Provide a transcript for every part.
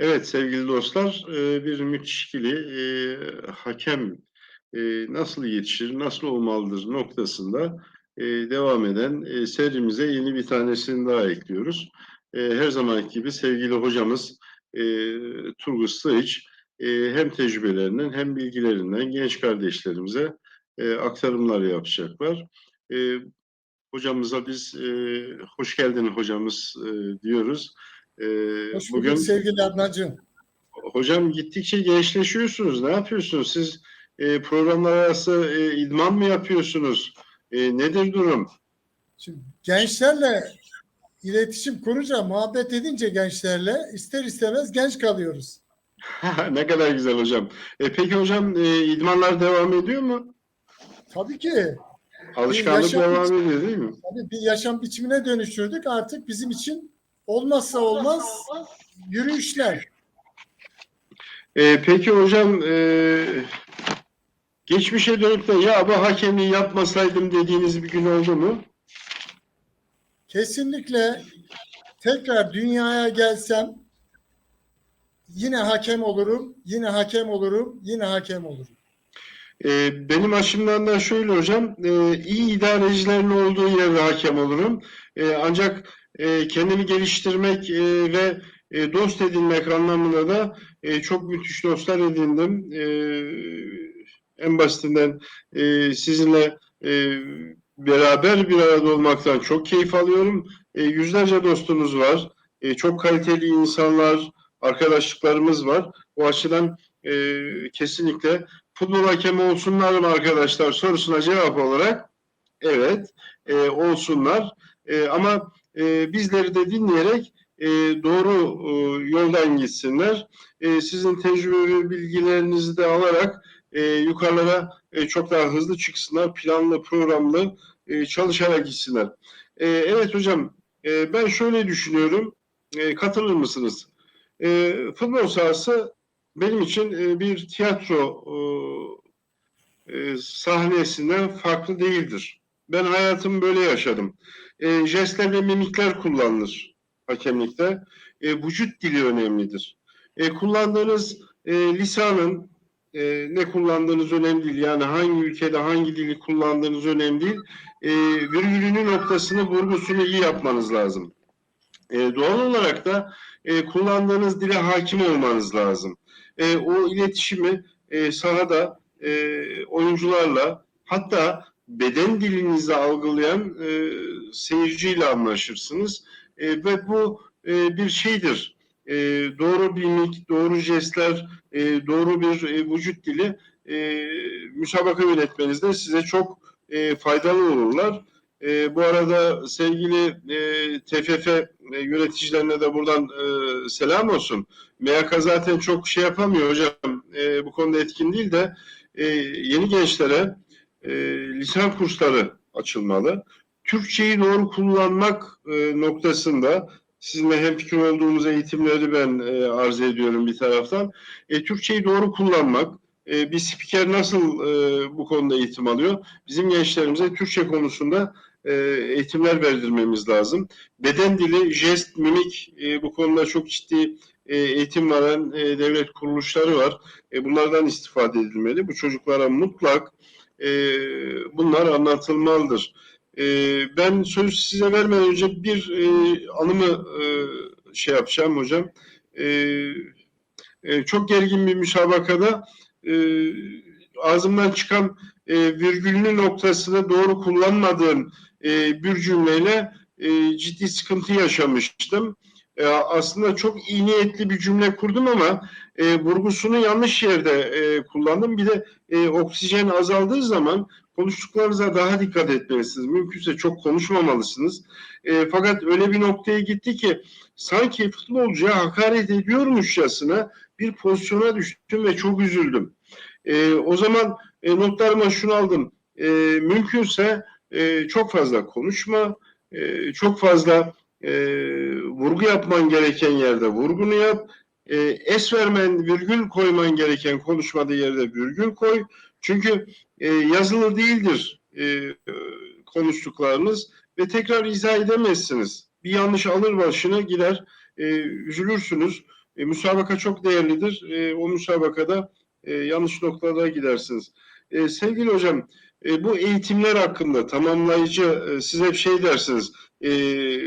Evet sevgili dostlar, e, bir müthiş ikili e, hakem e, nasıl yetişir, nasıl olmalıdır noktasında devam eden serimize yeni bir tanesini daha ekliyoruz. Her zamanki gibi sevgili hocamız Turgut Sığıç hem tecrübelerinden hem bilgilerinden genç kardeşlerimize aktarımlar yapacaklar. Hocamıza biz hoş geldin hocamız diyoruz. E, Hoş bulduk sevgili Adnan'cığım. Hocam gittikçe gençleşiyorsunuz. Ne yapıyorsunuz? Siz e, programlar arası e, idman mı yapıyorsunuz? E, nedir durum? Şimdi gençlerle iletişim kurunca, muhabbet edince gençlerle ister istemez genç kalıyoruz. ne kadar güzel hocam. E, peki hocam e, idmanlar devam ediyor mu? Tabii ki. Alışkanlık devam ediyor değil mi? Tabii bir yaşam biçimine dönüştürdük. Artık bizim için olmazsa olmaz yürüyüşler. E, peki hocam e, geçmişe dönüp de ya bu hakemliği yapmasaydım dediğiniz bir gün oldu mu? Kesinlikle tekrar dünyaya gelsem yine hakem olurum, yine hakem olurum, yine hakem olurum. E, benim açımdan da şöyle hocam, e, iyi idarecilerin olduğu yerde hakem olurum. E, ancak e, kendimi geliştirmek e, ve e, dost edinmek anlamında da e, çok müthiş dostlar edindim. E, en basitinden e, sizinle e, beraber bir arada olmaktan çok keyif alıyorum. E, yüzlerce dostumuz var. E, çok kaliteli insanlar, arkadaşlıklarımız var. O açıdan e, kesinlikle futbol hakemi olsunlar mı arkadaşlar sorusuna cevap olarak evet e, olsunlar E, ama e, bizleri de dinleyerek e, doğru e, yoldan gitsinler. E, sizin tecrübe ve bilgilerinizi de alarak e, yukarılara e, çok daha hızlı çıksınlar. Planlı, programlı e, çalışarak gitsinler. E, evet hocam e, ben şöyle düşünüyorum. E, katılır mısınız? E, futbol sahası benim için e, bir tiyatro e, e, sahnesinden farklı değildir. Ben hayatımı böyle yaşadım. E, jestler ve mimikler kullanılır hakemlikte. E, vücut dili önemlidir. E, kullandığınız e, lisanın e, ne kullandığınız önemli değil. Yani hangi ülkede hangi dili kullandığınız önemli değil. E, virgülünü noktasını, vurgusunu iyi yapmanız lazım. E, doğal olarak da e, kullandığınız dile hakim olmanız lazım e, o iletişimi e, sahada e, oyuncularla hatta beden dilinizi algılayan e, seyirciyle anlaşırsınız E, ve bu e, bir şeydir. E, doğru mimik, doğru jestler, e, doğru bir e, vücut dili e, müsabaka yönetmenizde size çok e, faydalı olurlar. E, bu arada sevgili e, TFF e, yöneticilerine de buradan e, selam olsun. MYK zaten çok şey yapamıyor hocam. E, bu konuda etkin değil de e, yeni gençlere e, lisan kursları açılmalı. Türkçeyi doğru kullanmak e, noktasında sizinle hemfikir olduğumuz eğitimleri ben e, arz ediyorum bir taraftan. E, Türkçeyi doğru kullanmak, e, bir spiker nasıl e, bu konuda eğitim alıyor? Bizim gençlerimize Türkçe konusunda e, eğitimler verdirmemiz lazım. Beden dili, jest, mimik e, bu konuda çok ciddi e, eğitim veren e, devlet kuruluşları var. E, bunlardan istifade edilmeli. Bu çocuklara mutlak e, bunlar anlatılmalıdır. E, ben söz size vermeden önce bir e, anımı e, şey yapacağım hocam. E, e, çok gergin bir müsabakada e, ağzımdan çıkan e, virgülünü noktasını doğru kullanmadığım bir cümleyle ciddi sıkıntı yaşamıştım. E, aslında çok iyi niyetli bir cümle kurdum ama e, vurgusunu yanlış yerde e, kullandım. Bir de e, oksijen azaldığı zaman konuştuklarınıza daha dikkat etmelisiniz. Mümkünse çok konuşmamalısınız. E, fakat öyle bir noktaya gitti ki sanki futbolcuya hakaret ediyormuşçasına bir pozisyona düştüm ve çok üzüldüm. E, o zaman e, notlarıma şunu aldım. E, mümkünse e, çok fazla konuşma, e, çok fazla e, vurgu yapman gereken yerde vurgunu yap. E, es vermen, virgül koyman gereken konuşmada yerde virgül koy. Çünkü e, yazılı değildir e, konuştuklarınız ve tekrar izah edemezsiniz. Bir yanlış alır başına gider, e, üzülürsünüz. E, müsabaka çok değerlidir. E, o müsabakada e, yanlış noktalara gidersiniz. E, sevgili hocam, e, bu eğitimler hakkında tamamlayıcı, e, siz hep şey dersiniz, e,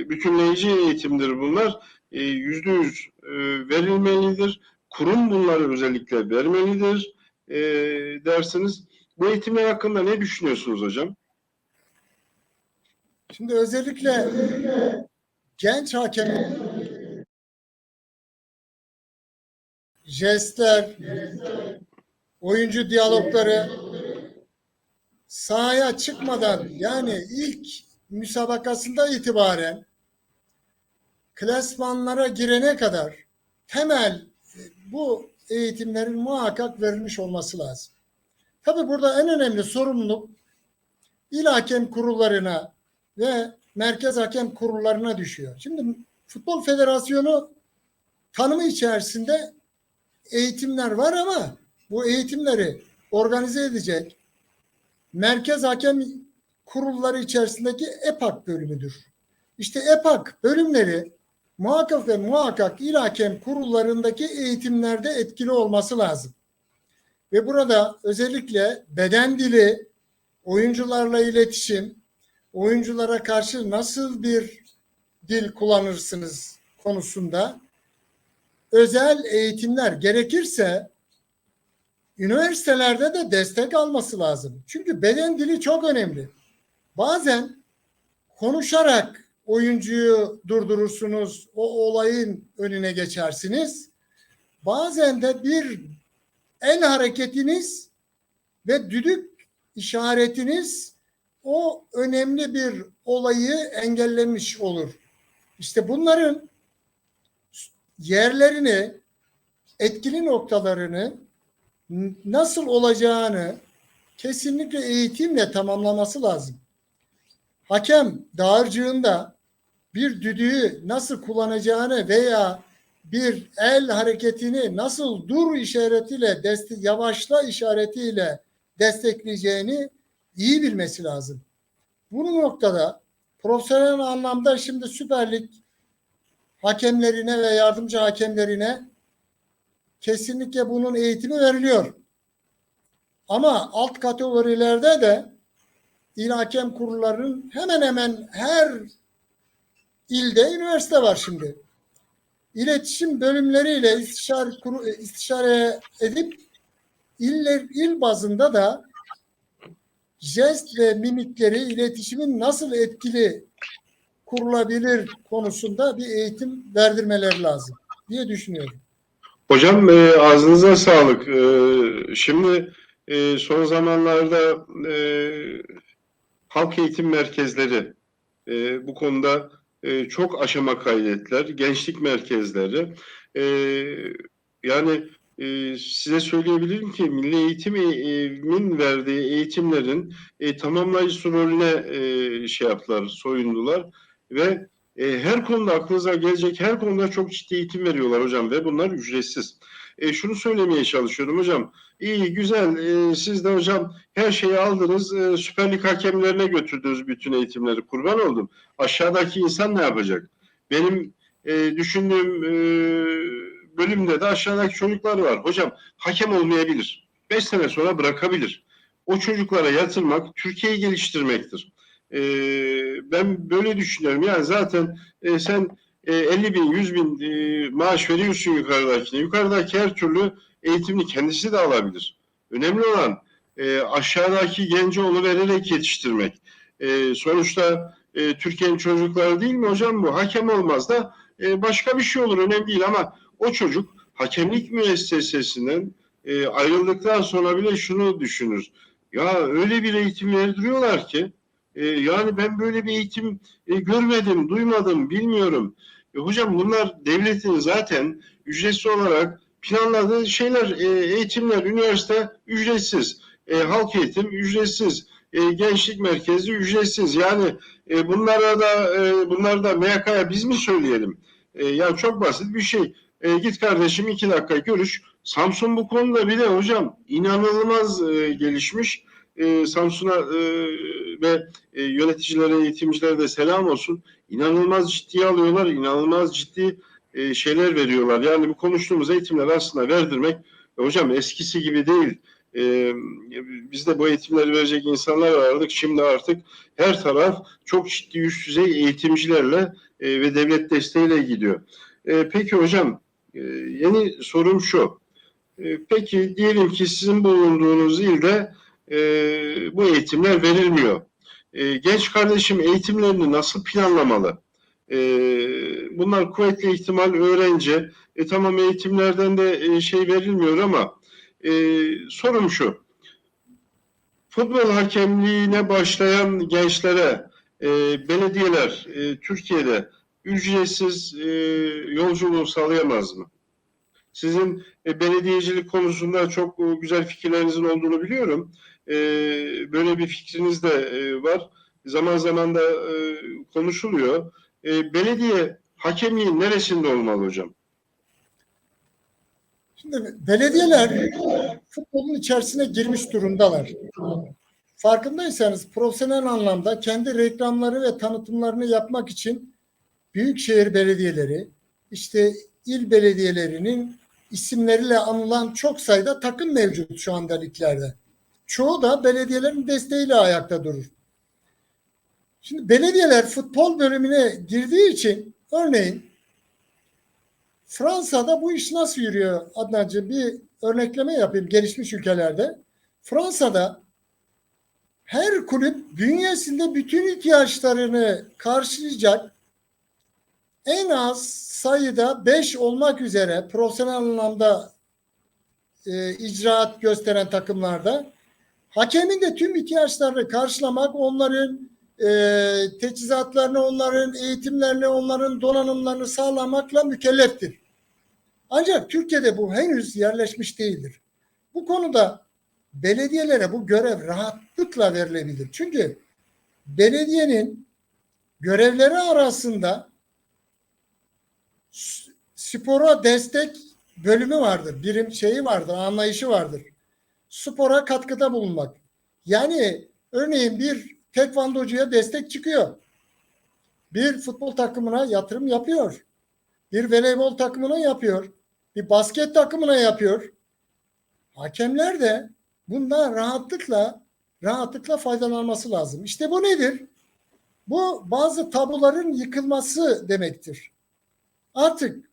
bütünleyici eğitimdir bunlar. E, Yüzde yüz e, verilmelidir. Kurum bunları özellikle vermelidir e, dersiniz. Bu eğitimler hakkında ne düşünüyorsunuz hocam? Şimdi özellikle genç hakemin jestler, oyuncu diyalogları sahaya çıkmadan yani ilk müsabakasında itibaren klasmanlara girene kadar temel e, bu eğitimlerin muhakkak verilmiş olması lazım. Tabi burada en önemli sorumluluk il hakem kurullarına ve merkez hakem kurullarına düşüyor. Şimdi Futbol Federasyonu tanımı içerisinde eğitimler var ama bu eğitimleri organize edecek merkez hakem kurulları içerisindeki EPAK bölümüdür. İşte EPAK bölümleri muhakkak ve muhakkak il hakem kurullarındaki eğitimlerde etkili olması lazım. Ve burada özellikle beden dili, oyuncularla iletişim, oyunculara karşı nasıl bir dil kullanırsınız konusunda özel eğitimler gerekirse üniversitelerde de destek alması lazım. Çünkü beden dili çok önemli. Bazen konuşarak oyuncuyu durdurursunuz, o olayın önüne geçersiniz. Bazen de bir el hareketiniz ve düdük işaretiniz o önemli bir olayı engellemiş olur. İşte bunların yerlerini, etkili noktalarını nasıl olacağını kesinlikle eğitimle tamamlaması lazım. Hakem dağarcığında bir düdüğü nasıl kullanacağını veya bir el hareketini nasıl dur işaretiyle, destek, yavaşla işaretiyle destekleyeceğini iyi bilmesi lazım. Bu noktada profesyonel anlamda şimdi Süper Lig hakemlerine ve yardımcı hakemlerine kesinlikle bunun eğitimi veriliyor. Ama alt kategorilerde de il hakem kurullarının hemen hemen her ilde üniversite var şimdi. İletişim bölümleriyle istişare, kuru, istişare edip iller, il bazında da jest ve mimikleri iletişimin nasıl etkili kurulabilir konusunda bir eğitim verdirmeleri lazım diye düşünüyorum. Hocam e, ağzınıza sağlık. E, şimdi e, son zamanlarda e, halk eğitim merkezleri e, bu konuda e, çok aşama kaydettiler. Gençlik merkezleri. E, yani e, size söyleyebilirim ki Milli Eğitim'in verdiği eğitimlerin e, tamamlayıcı rolüne e, şey yaptılar, soyundular ve e, her konuda aklınıza gelecek her konuda çok ciddi eğitim veriyorlar hocam ve bunlar ücretsiz. E, şunu söylemeye çalışıyorum hocam. İyi güzel e, siz de hocam her şeyi aldınız e, Süper Lig hakemlerine götürdünüz bütün eğitimleri kurban oldum. Aşağıdaki insan ne yapacak? Benim e, düşündüğüm e, bölümde de aşağıdaki çocuklar var. Hocam hakem olmayabilir. Beş sene sonra bırakabilir. O çocuklara yatırmak Türkiye'yi geliştirmektir. E, ben böyle düşünüyorum. Yani zaten e, sen e, 50 bin, 100 bin e, maaş veriyorsun yukarıdakine. Yukarıdaki her türlü eğitimini kendisi de alabilir. Önemli olan e, aşağıdaki genci onu vererek yetiştirmek. E, sonuçta e, Türkiye'nin çocukları değil mi hocam bu? Hakem olmaz da e, başka bir şey olur önemli değil ama o çocuk hakemlik müessesesinden e, ayrıldıktan sonra bile şunu düşünür. Ya öyle bir eğitim verdiriyorlar ki e, yani ben böyle bir eğitim e, görmedim, duymadım, bilmiyorum. E, hocam bunlar devletin zaten ücretsiz olarak planladığı şeyler, e, eğitimler, üniversite ücretsiz, e, halk eğitim ücretsiz, e, gençlik merkezi ücretsiz. Yani e, bunlara da e, bunları da MYK'ya biz mi söyleyelim? E, ya çok basit bir şey. E, git kardeşim iki dakika görüş. Samsun bu konuda bile hocam inanılmaz e, gelişmiş. E, Samsun'a e, ve e, yöneticilere, eğitimcilere de selam olsun. İnanılmaz ciddiye alıyorlar, inanılmaz ciddi e, şeyler veriyorlar. Yani bu konuştuğumuz eğitimler aslında verdirmek e, hocam eskisi gibi değil. E, biz de bu eğitimleri verecek insanlar vardık. Şimdi artık her taraf çok ciddi üst düzey eğitimcilerle e, ve devlet desteğiyle gidiyor. E, peki hocam e, yeni sorum şu. E, peki diyelim ki sizin bulunduğunuz ilde e, bu eğitimler verilmiyor. E, genç kardeşim eğitimlerini nasıl planlamalı? E, bunlar kuvvetli ihtimal öğrenci. E, tamam eğitimlerden de e, şey verilmiyor ama e, sorum şu. Futbol hakemliğine başlayan gençlere e, belediyeler e, Türkiye'de ücretsiz e, yolculuğu sağlayamaz mı? Sizin e, belediyecilik konusunda çok e, güzel fikirlerinizin olduğunu biliyorum. E, böyle bir fikriniz de e, var. Zaman zaman da e, konuşuluyor. E, belediye hakemliğin neresinde olmalı hocam? Şimdi belediyeler futbolun içerisine girmiş durumdalar. Farkındaysanız profesyonel anlamda kendi reklamları ve tanıtımlarını yapmak için büyükşehir belediyeleri, işte il belediyelerinin isimleriyle anılan çok sayıda takım mevcut şu anda liglerde. Çoğu da belediyelerin desteğiyle ayakta durur. Şimdi belediyeler futbol bölümüne girdiği için örneğin Fransa'da bu iş nasıl yürüyor Adnancığım? Bir örnekleme yapayım gelişmiş ülkelerde. Fransa'da her kulüp bünyesinde bütün ihtiyaçlarını karşılayacak en az sayıda 5 olmak üzere profesyonel anlamda e, icraat gösteren takımlarda hakemin de tüm ihtiyaçlarını karşılamak, onların e, teçhizatlarını, onların eğitimlerini, onların donanımlarını sağlamakla mükelleftir. Ancak Türkiye'de bu henüz yerleşmiş değildir. Bu konuda belediyelere bu görev rahatlıkla verilebilir. Çünkü belediyenin görevleri arasında spora destek bölümü vardır. Birim şeyi vardır, anlayışı vardır. Spora katkıda bulunmak. Yani örneğin bir tekvandocuya destek çıkıyor. Bir futbol takımına yatırım yapıyor. Bir voleybol takımına yapıyor. Bir basket takımına yapıyor. Hakemler de bundan rahatlıkla rahatlıkla faydalanması lazım. İşte bu nedir? Bu bazı tabuların yıkılması demektir. Artık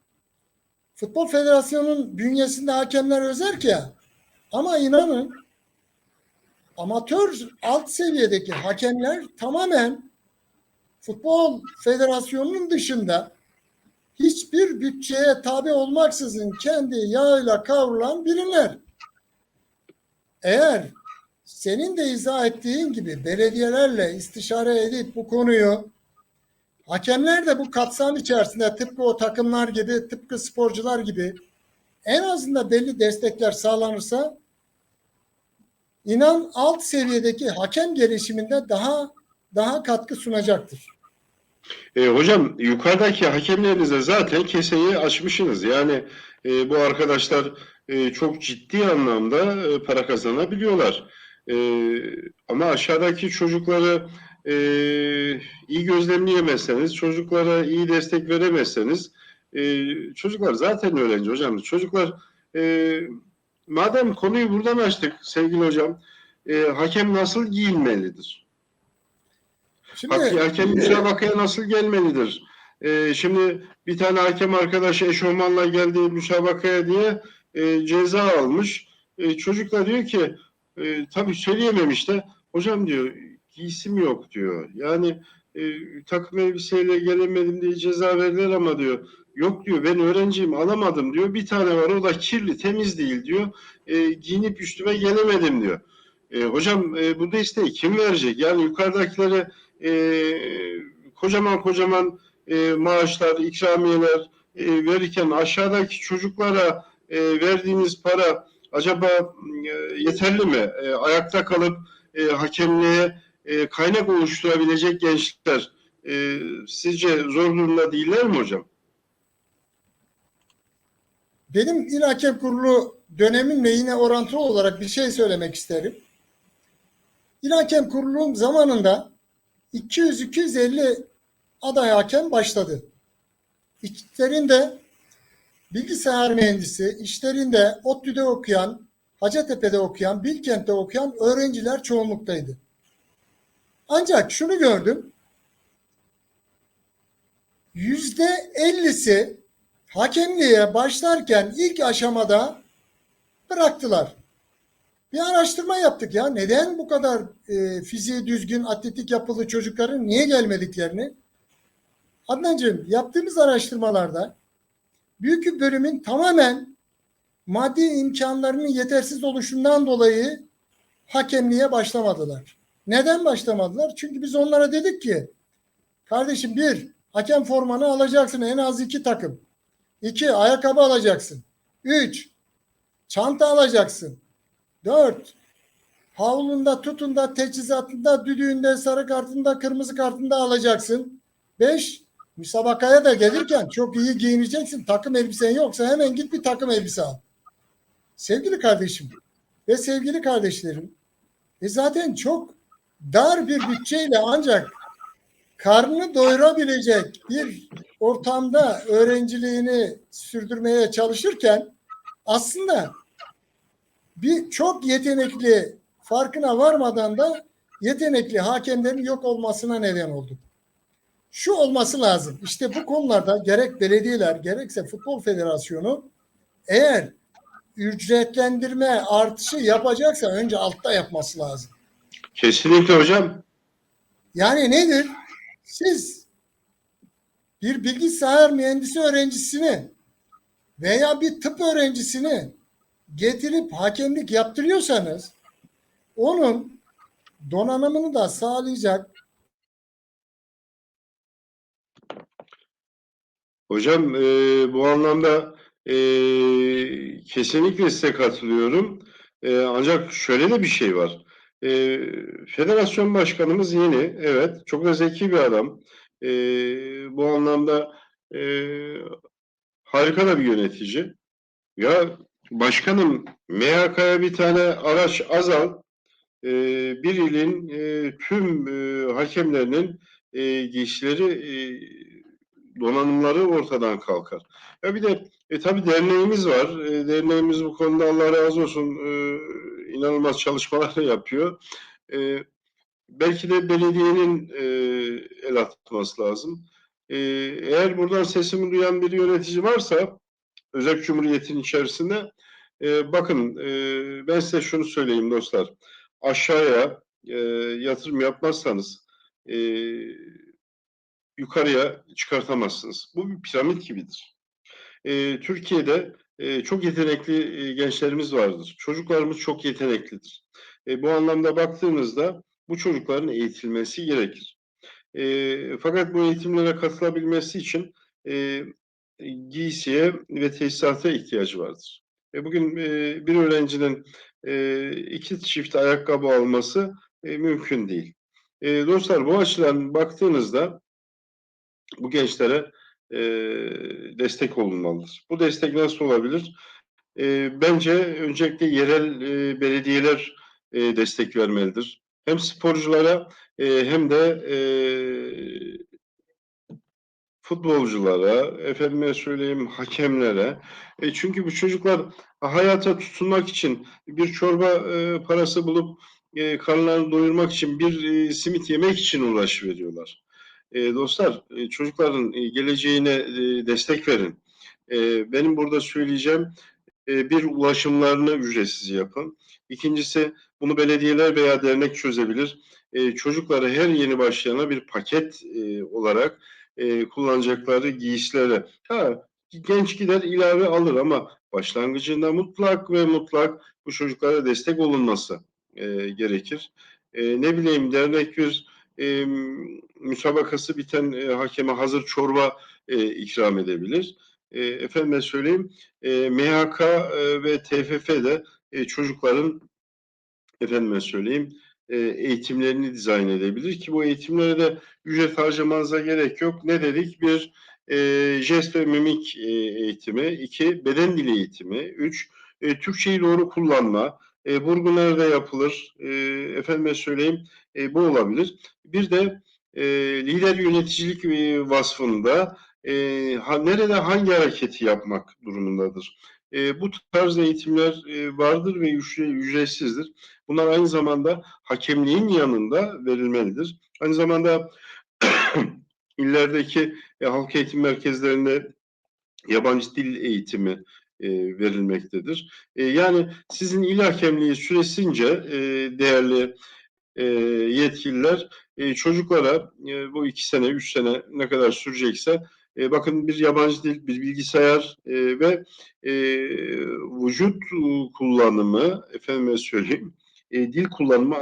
Futbol Federasyonu'nun bünyesinde hakemler özerk ya ama inanın amatör alt seviyedeki hakemler tamamen Futbol Federasyonu'nun dışında hiçbir bütçeye tabi olmaksızın kendi yağıyla kavrulan birimler. Eğer senin de izah ettiğin gibi belediyelerle istişare edip bu konuyu hakemler de bu kapsam içerisinde tıpkı o takımlar gibi, tıpkı sporcular gibi en azından belli destekler sağlanırsa inan alt seviyedeki hakem gelişiminde daha daha katkı sunacaktır. E, hocam yukarıdaki hakemlerinize zaten keseyi açmışsınız. Yani e, bu arkadaşlar e, çok ciddi anlamda e, para kazanabiliyorlar. E, ama aşağıdaki çocukları e, iyi gözlemleyemezseniz, çocuklara iyi destek veremezseniz e, çocuklar zaten öğrenci hocam. Çocuklar e, madem konuyu buradan açtık sevgili hocam, e, hakem nasıl giyinmelidir? Şimdi Hak- Hakem müsabakaya nasıl gelmelidir? Ee, şimdi bir tane hakem arkadaş eşofmanla geldi müsabakaya diye e, ceza almış. E, çocuk da diyor ki e, tabii söyleyememiş de hocam diyor giysim yok diyor. Yani e, takım elbiseyle gelemedim diye ceza verdiler ama diyor yok diyor ben öğrenciyim alamadım diyor. Bir tane var o da kirli temiz değil diyor. E, giyinip üstüme gelemedim diyor. E, hocam e, bu desteği kim verecek? Yani yukarıdakilere e, kocaman kocaman e, maaşlar, ikramiyeler e, verirken aşağıdaki çocuklara e, verdiğiniz para acaba e, yeterli mi? E, ayakta kalıp e, hakemliğe e, kaynak oluşturabilecek gençler e, sizce zor durumda değiller mi hocam? benim İl Hakem Kurulu dönemimle yine orantılı olarak bir şey söylemek isterim. İl Hakem Kurulu'nun zamanında 200-250 aday hakem başladı. İçlerinde bilgisayar mühendisi, işlerinde ODTÜ'de okuyan, Hacettepe'de okuyan, Bilkent'te okuyan öğrenciler çoğunluktaydı. Ancak şunu gördüm. Yüzde ellisi hakemliğe başlarken ilk aşamada bıraktılar. Bir araştırma yaptık ya. Neden bu kadar e, fiziği düzgün, atletik yapılı çocukların niye gelmediklerini. Adnancığım yaptığımız araştırmalarda büyük bir bölümün tamamen maddi imkanlarının yetersiz oluşundan dolayı hakemliğe başlamadılar. Neden başlamadılar? Çünkü biz onlara dedik ki kardeşim bir hakem formanı alacaksın en az iki takım. İki ayakkabı alacaksın. Üç çanta alacaksın. Dört havlunda, tutunda, teçhizatında, düdüğünde, sarı kartında, kırmızı kartında alacaksın. Beş müsabakaya da gelirken çok iyi giyineceksin. Takım elbisen yoksa hemen git bir takım elbise al. Sevgili kardeşim ve sevgili kardeşlerim e zaten çok dar bir bütçeyle ancak karnını doyurabilecek bir ortamda öğrenciliğini sürdürmeye çalışırken aslında bir çok yetenekli farkına varmadan da yetenekli hakemlerin yok olmasına neden oldu. Şu olması lazım. İşte bu konularda gerek belediyeler gerekse futbol federasyonu eğer ücretlendirme artışı yapacaksa önce altta yapması lazım. Kesinlikle hocam. Yani nedir? Siz bir bilgisayar mühendisi öğrencisini veya bir tıp öğrencisini getirip hakemlik yaptırıyorsanız onun donanımını da sağlayacak Hocam e, bu anlamda e, kesinlikle size katılıyorum. E, ancak şöyle de bir şey var. E, federasyon başkanımız yeni, evet, çok da zeki bir adam. E, bu anlamda e, harika da bir yönetici. Ya başkanım MHK'ya bir tane araç azal, e, bir ilin e, tüm e, hakemlerinin e, giysileri e, donanımları ortadan kalkar. Ya bir de e, tabii derneğimiz var. E, derneğimiz bu konuda Allah razı olsun e, inanılmaz çalışmalar yapıyor. E, belki de belediyenin e, el atması lazım. E, eğer buradan sesimi duyan bir yönetici varsa Özerk Cumhuriyeti'nin içerisinde e, bakın e, ben size şunu söyleyeyim dostlar. Aşağıya e, yatırım yapmazsanız e, yukarıya çıkartamazsınız. Bu bir piramit gibidir. E, Türkiye'de e, çok yetenekli e, gençlerimiz vardır. Çocuklarımız çok yeteneklidir. E, bu anlamda baktığımızda bu çocukların eğitilmesi gerekir. E, fakat bu eğitimlere katılabilmesi için giysiye ve tesisata ihtiyacı vardır. Bugün bir öğrencinin iki çift ayakkabı alması mümkün değil. Dostlar bu açıdan baktığınızda bu gençlere e, destek olunmalıdır. Bu destek nasıl olabilir? E, bence öncelikle yerel e, belediyeler e, destek vermelidir. Hem sporculara e, hem de e, futbolculara, efendime söyleyeyim hakemlere. E, çünkü bu çocuklar hayata tutunmak için bir çorba e, parası bulup e, karnlarını doyurmak için bir e, simit yemek için uğraş veriyorlar. E, dostlar e, çocukların e, geleceğine e, destek verin. E, benim burada söyleyeceğim e, bir ulaşımlarını ücretsiz yapın. İkincisi bunu belediyeler veya dernek çözebilir. E, çocuklara her yeni başlayana bir paket e, olarak e, kullanacakları giysilere. Ha, genç gider ilave alır ama başlangıcında mutlak ve mutlak bu çocuklara destek olunması e, gerekir. E, ne bileyim dernek bir e, müsabakası biten e, hakeme hazır çorba e, ikram edebilir. E, efendime söyleyeyim e, MHK e, ve TFF de e, çocukların efendime söyleyeyim e, eğitimlerini dizayn edebilir ki bu eğitimlere de ücret harcamanıza gerek yok. Ne dedik? Bir e, jest ve mimik e, eğitimi, iki beden dili eğitimi, üç e, Türkçeyi doğru kullanma, e, vurgu nerede yapılır, e, efendime söyleyeyim e, bu olabilir. Bir de e, lider yöneticilik e, vasfında e, ha, nerede hangi hareketi yapmak durumundadır. E, bu tarz eğitimler e, vardır ve ücre- ücretsizdir. Bunlar aynı zamanda hakemliğin yanında verilmelidir. Aynı zamanda illerdeki e, halk eğitim merkezlerinde yabancı dil eğitimi e, verilmektedir. E, yani sizin il hakemliği süresince e, değerli yetkililer çocuklara bu iki sene, üç sene ne kadar sürecekse bakın bir yabancı dil, bir bilgisayar ve vücut kullanımı, efendime söyleyeyim, dil kullanımı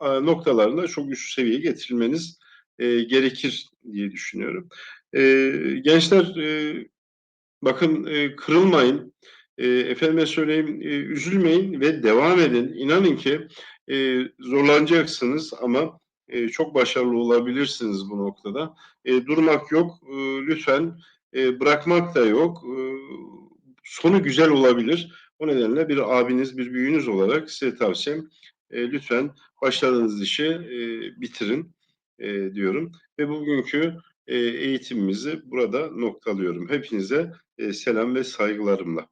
noktalarında çok üst seviyeye getirilmeniz gerekir diye düşünüyorum. Gençler bakın e, kırılmayın, e, efendime söyleyeyim e, üzülmeyin ve devam edin. İnanın ki e, zorlanacaksınız ama e, çok başarılı olabilirsiniz bu noktada. E, durmak yok, e, lütfen e, bırakmak da yok. E, sonu güzel olabilir. O nedenle bir abiniz, bir büyüğünüz olarak size tavsiyem e, lütfen başladığınız işi e, bitirin e, diyorum. Ve bugünkü eğitimimizi burada noktalıyorum. Hepinize selam ve saygılarımla.